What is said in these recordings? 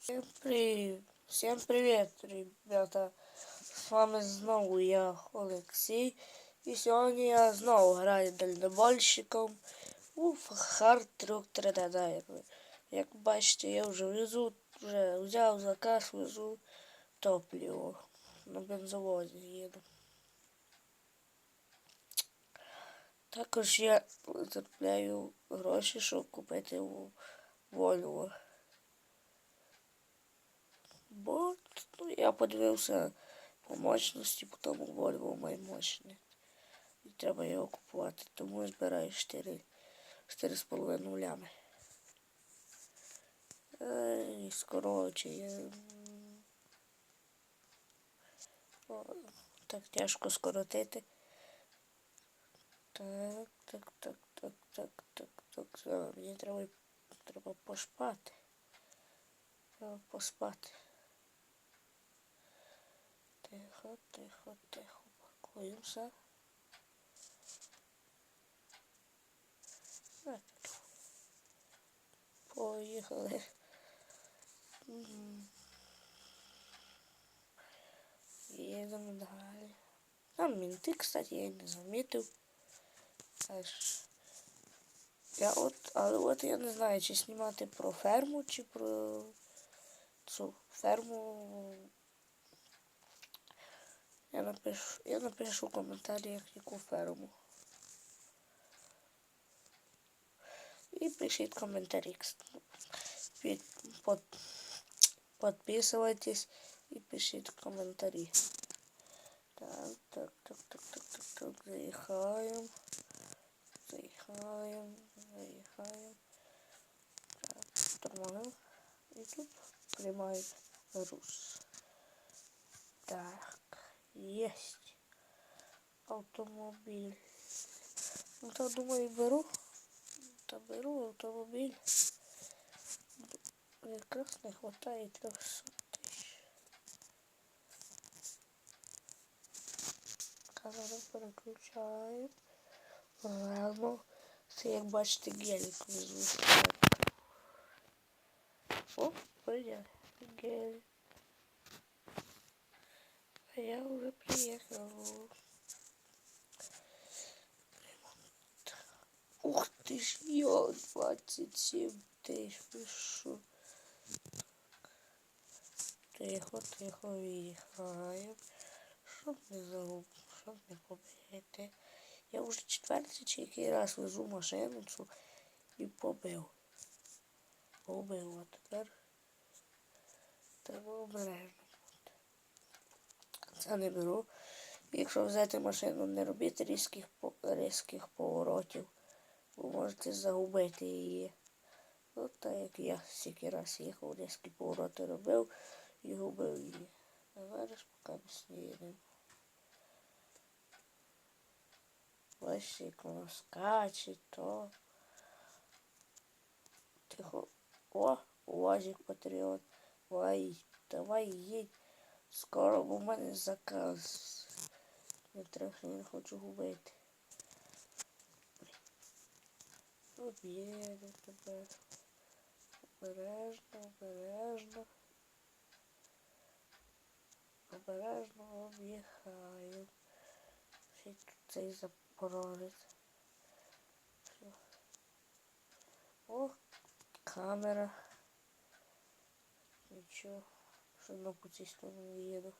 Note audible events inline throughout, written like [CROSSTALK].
Всем привет! Всем привет, ребята! З вами знову я, Олексій. І сьогодні я знову граю дальнобойщиком у Hard Truck 3D. Да, як, бачите, я вже везу, вже взяв заказ, везу топливо. На бензовозі їду. Також я заробляю гроші, щоб купити у Volvo. Бо ну, я подивився по мощності, по тому Volvo має мощне. І треба його купувати. Тому я збираю 4, 4,5 лями. Ей, скороче, я... О, так тяжко скоротити. Так, так, так, так, так, так, так. А, мені треба, треба пошпати. Треба поспати. Тихо, тихо, тихо. Пакуємося. Поїхали. Їдемо далі. Там мінти, кстати, я не замітив. Аж. Я от, але от я не знаю, чи знімати про ферму, чи про цю ферму. Я напишу, я напишу в коментарях, яку ферму. І пишіть коментарі. кс- Під, под, подписывайтесь і пишіть коментарі. Так, так, так, так, так, так, так, заїхаємо. Заїхаємо, заїхаємо. Так, тормозимо. І тут приймають груз. Так, Есть автомобіль. Ну так думаю, беру. Та беру автомобіль. Якраз не хватає 300 тисяч. Камеру переключаємо. Ладно. Це як бачите гелік везу. О, поїхали. Гелік. А я уже приехал. Ух ты ж, я 27 тысяч пишу. Тихо, тихо, виїхаємо. Щоб не загуб, щоб не побити. Я вже четвертий чи який раз везу машину цю і побив. Побив, а тепер треба обережно. Це не беру. Якщо взяти машину, не робити різких, різких поворотів, бо можете загубити її. От так як я стільки раз їхав, різкі повороти робив і губив її. А зараз поки ми снідемо. Бачите, як воно скаче, то. Тихо. О, УАЗик Патріот. Давай, давай їдь. Скоро в мене заказ. Я трохи не хочу губити. Об'їду тебе. Обережно, обережно. Обережно об'їхаю. Ще тут цей запорожець. О, камера. Нічого. По цій стороні їду.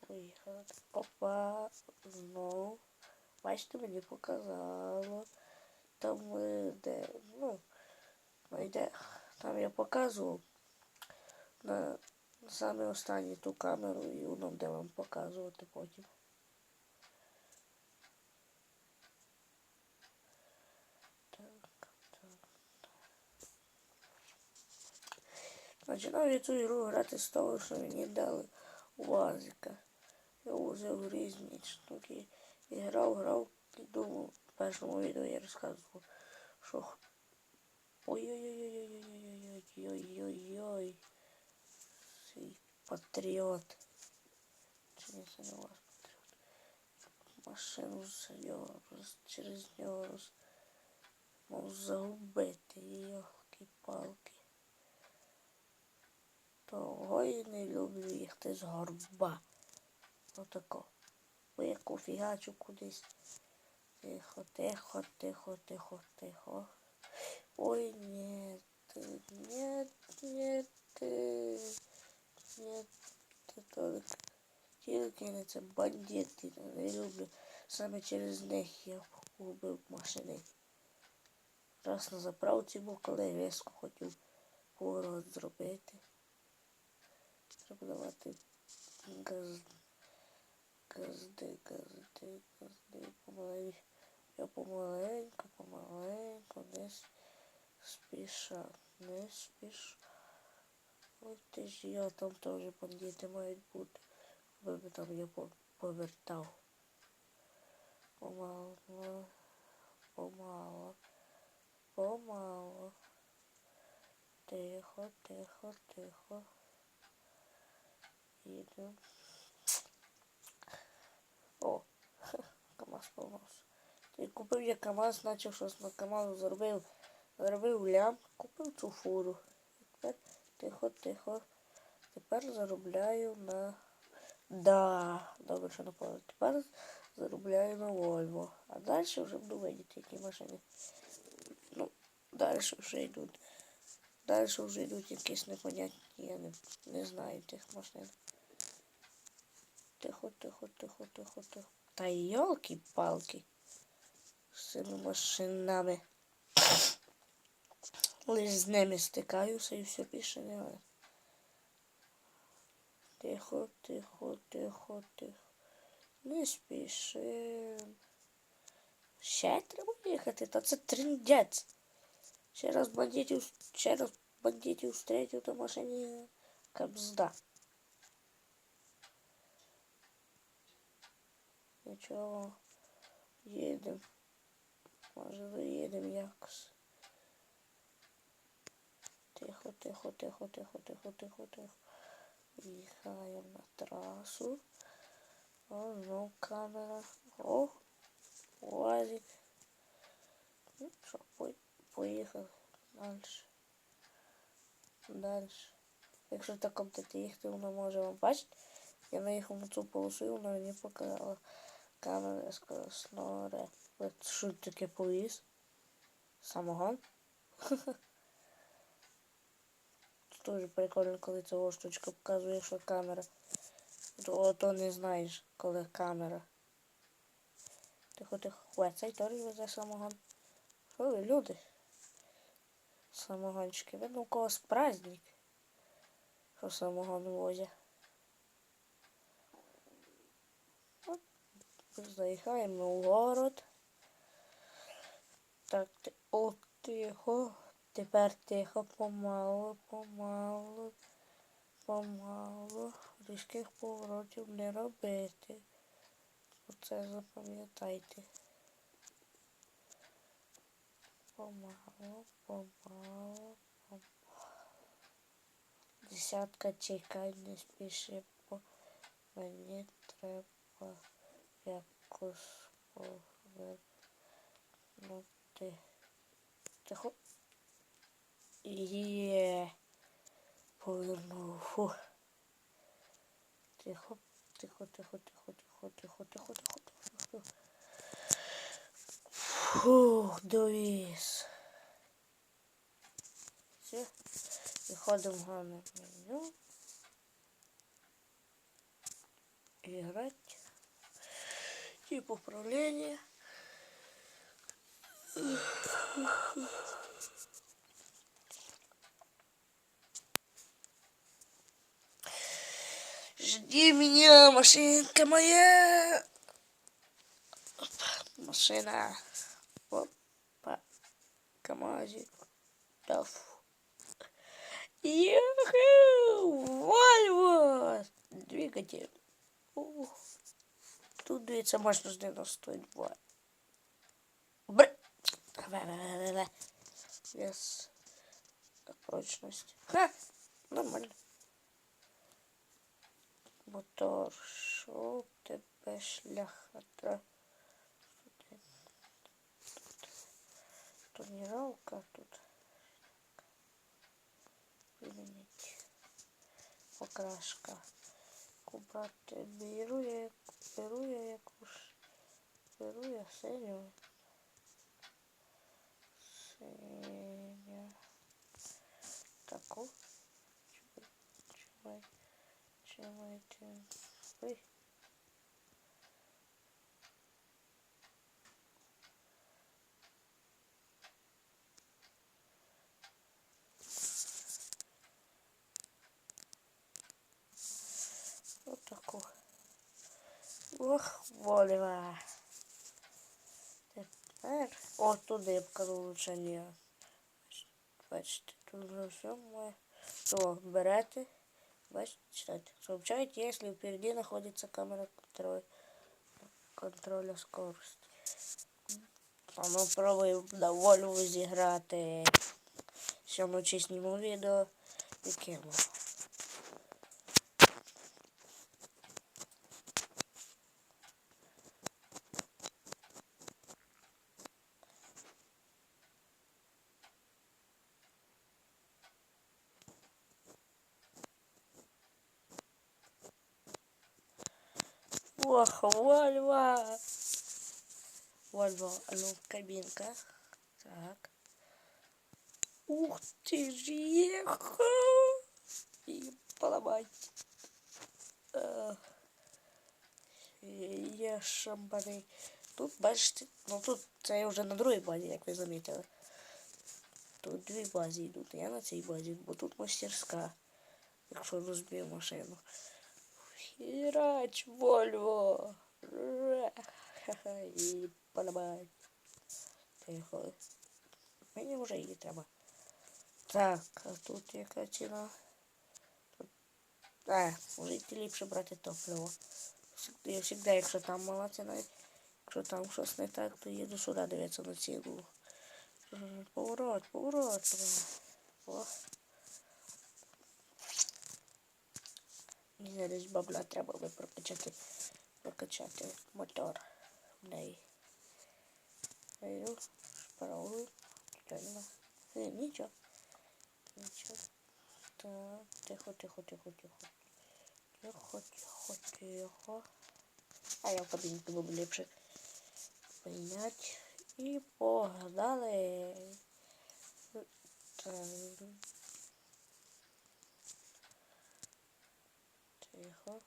Поїхали. Опа, знову. Бачите, мені показало. Там де, ну, йде, там я показував на саме останню ту камеру і воно буде вам показувати потім. Починав я цю ігру грати з того, що мені дали УАЗика. Я взяв різні штуки. І грав, грав, і думав, в першому відео я розказував, що Ой-ой-ой-ой-ой-ой-ой-ой-ой-ой. Цей патріот. Чи ні, це не ваш патріот. Машину з роз- через нього роз... Мов загубити йолки палки Того і не люблю їхати з горба. Отако. Бо я кофігачу кудись. Тихо, тихо, тихо, тихо, тихо. Ой, нет, нет, нет, нет, только тільки не це бандити, не люблю. Саме через них я убив машини. Раз на заправці був, коли різко хотів поворот зробити. Треба давати газ, газди, газди, газди, помаленьку. Я помаленьку, помаленьку, не спіша, не спіша. Ой ти ж я там теж бандити мають бути. Аби би там я повертав. Помало, помало, помало. Тихо, тихо, тихо. Їду. О, [LAUGHS] КамАЗ помався. Ти купив я КамАЗ, начав щось на КамАЗу зробив. Зробив лям, купив цю фуру. Тепер тихо, тихо. Тепер заробляю на... Да, добре, що напало. Тепер заробляю на Вольво. А далі вже буду видіти, які машини. Ну, далі вже йдуть. Далі вже йдуть якісь непонятні, я не, не знаю тих машин. Тихо, тихо, тихо, тихо, тихо. Та йолки-палки. З цими машинами. Лиш з ними стикаюся і все більше не. Тихо, тихо, тихо, тихо. Не спішим. Ще треба їхати, та це триндець. Ще раз бандитів, ще раз бандитів встретив на машині кабзда. Нічого, їдемо. Може доїдемо якось. Тихо, тихо, тихо, тихо, тихо, тихо, тихо. Їхаємо на трасу. О, знов камера. О, УАЗик. Ну що, поїхали далі. Далі. Якщо так будете їхати, вона може вам бачити. Я наїхав на цю полосу, вона мені показала камера скоростного От що таке повіз? Самогон? [LAUGHS] Дуже прикольно, коли цього штучка показує, що камера. То, то не знаєш, коли камера. Тихо, тихо. Ой, цей теж везе самогон. Що люди? Самогончики. Видно, у когось праздник. Що самогон возять. Заїхаємо у город. Так, о, тихо. Тепер тихо, помалу, помалу, помалу. Різких поворотів не робити. Оце запам'ятайте. Помалу, помалу, помалу. Десятка чекай, не спіши, бо мені треба якось повернути. Тихо. Є. Повернув. Тихо, тихо, тихо, тихо, тихо, тихо, тихо, тихо, тихо. Фух, довіз. Все. Виходимо в главне меню. Играть. Тип управления. Жди меня, машинка моя. Машина. Опа. КамАЗик. Даф. Юху! Вольво! Двигатель. Ух. Тут дивіться, можна з 92. Бр. Yes. Прочность. Ха! Нормально. Мотор, що тебе шляхата? Тонировка тут. Покрашка. Купати беру я, беру я якусь. Беру я синю. Синю. Таку. Чимай. Чимай. Ой. Вот таку. Ох, Тепер. О, туди лучше Бачите, тут вже все моє. То, берете. Бачите, читайте. Сообщайте, если впереди находится камера контроля, контроля скорости. А ну пробуємо на Вольву зіграти. Вночі зніму відео. Якимо. Ох, Вольва. Вольва, а ну, кабинка. Так. Ух ты ж ехал. И поломать. А, Є шамбаний. Тут, бачите, ну тут це я вже на другій базі, як ви замітили. Тут дві бази йдуть. Я на цій базі, бо тут мастерська. Якщо розбив машину. Хірач Вольво. Ха-ха, і подобай. Тихо. Мені вже її треба. Так, а тут яка ціна? А, може йти ліпше брати топливо. Я завжди, якщо там мала ціна, якщо там щось не так, то їду сюди дивитися на ціну. Поворот, поворот. О. Мені десь бабла треба би прокачати, прокачати мотор в неї. Йду, шпарую, правильно. Е, нічого. Нічого. Так, тихо, тихо, тихо, тихо. Тихо, тихо, тихо. А я в кабінку буду ліпше прийняти. І погнали. Так. Тихо.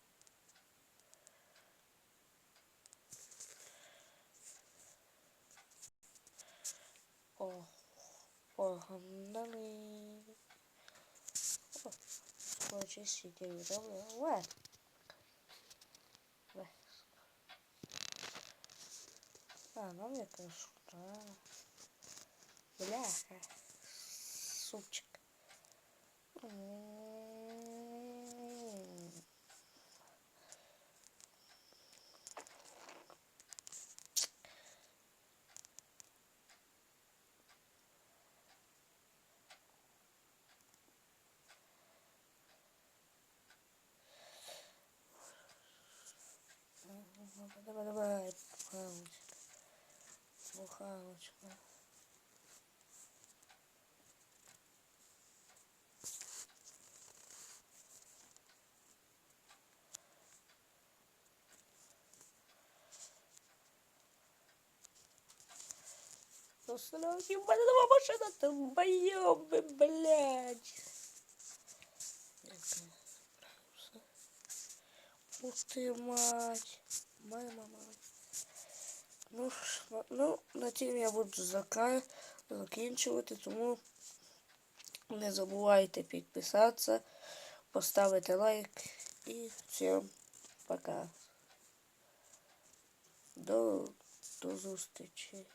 О, погнали. О, Хоче сіти добре. Уе. Уе. А, ну яка шута. Бляха. Супчик. М. Давай, давай, бухалочка. Бухалочка. Посмотрите, у меня нова машина там боем, блядь. Ух ты, мать. Моя мама. Ну, ну, на тім я буду закінчувати, тому не забувайте підписатися, поставити лайк і всім пока. До, до зустрічі.